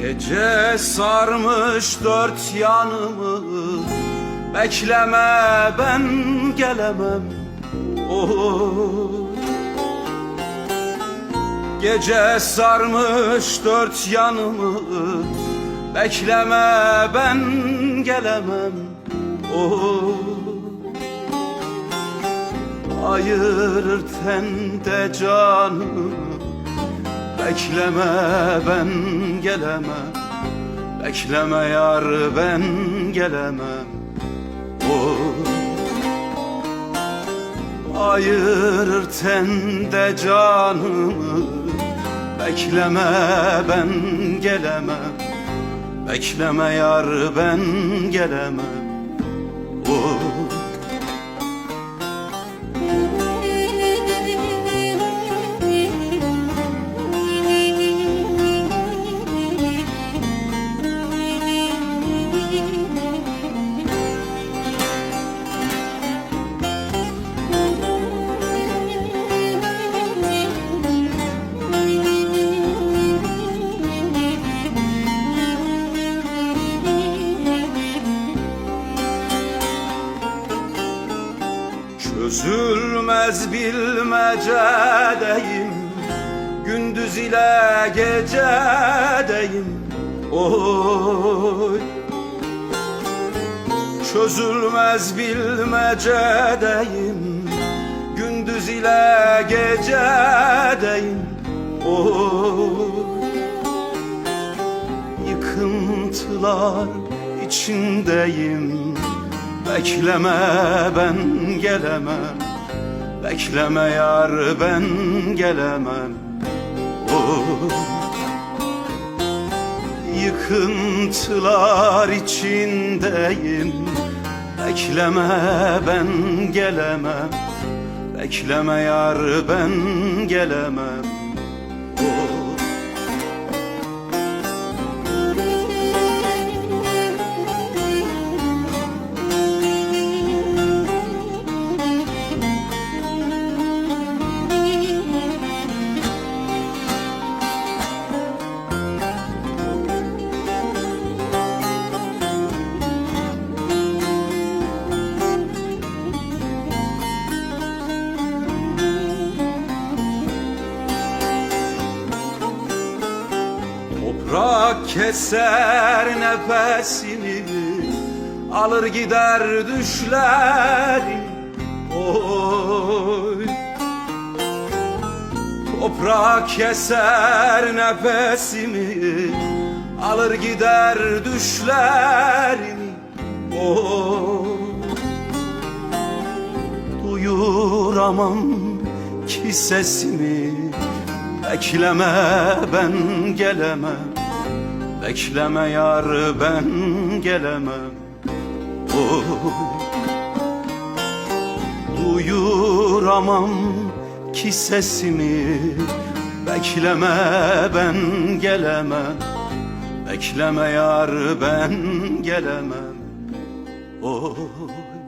Gece sarmış dört yanımı. Bekleme ben gelemem. Oh. Gece sarmış dört yanımı. Bekleme ben gelemem. Oh. Ayırır tende canımı Bekleme ben gelemem Bekleme yar ben gelemem oh. Ayırır tende canımı. Bekleme ben gelemem Bekleme yar ben gelemem oh. Çözülmez bilmecedeyim. Gündüz ile gecedeyim. Oy. Çözülmez bilmecedeyim. Gündüz ile gecedeyim. Oy. Yıkıntılar içindeyim Bekleme ben gelemem. Bekleme yar ben gelemem. Oh. Yıkıntılar içindeyim. Bekleme ben gelemem. Bekleme yar ben gelemem Toprak keser nefesimi Alır gider düşlerim Oy. Toprak keser nefesimi Alır gider düşlerimi Oy. Duyuramam ki sesimi Bekleme ben gelemem Bekleme yar ben gelemem Oy. Duyuramam ki sesimi Bekleme ben gelemem Bekleme yar ben gelemem Oy.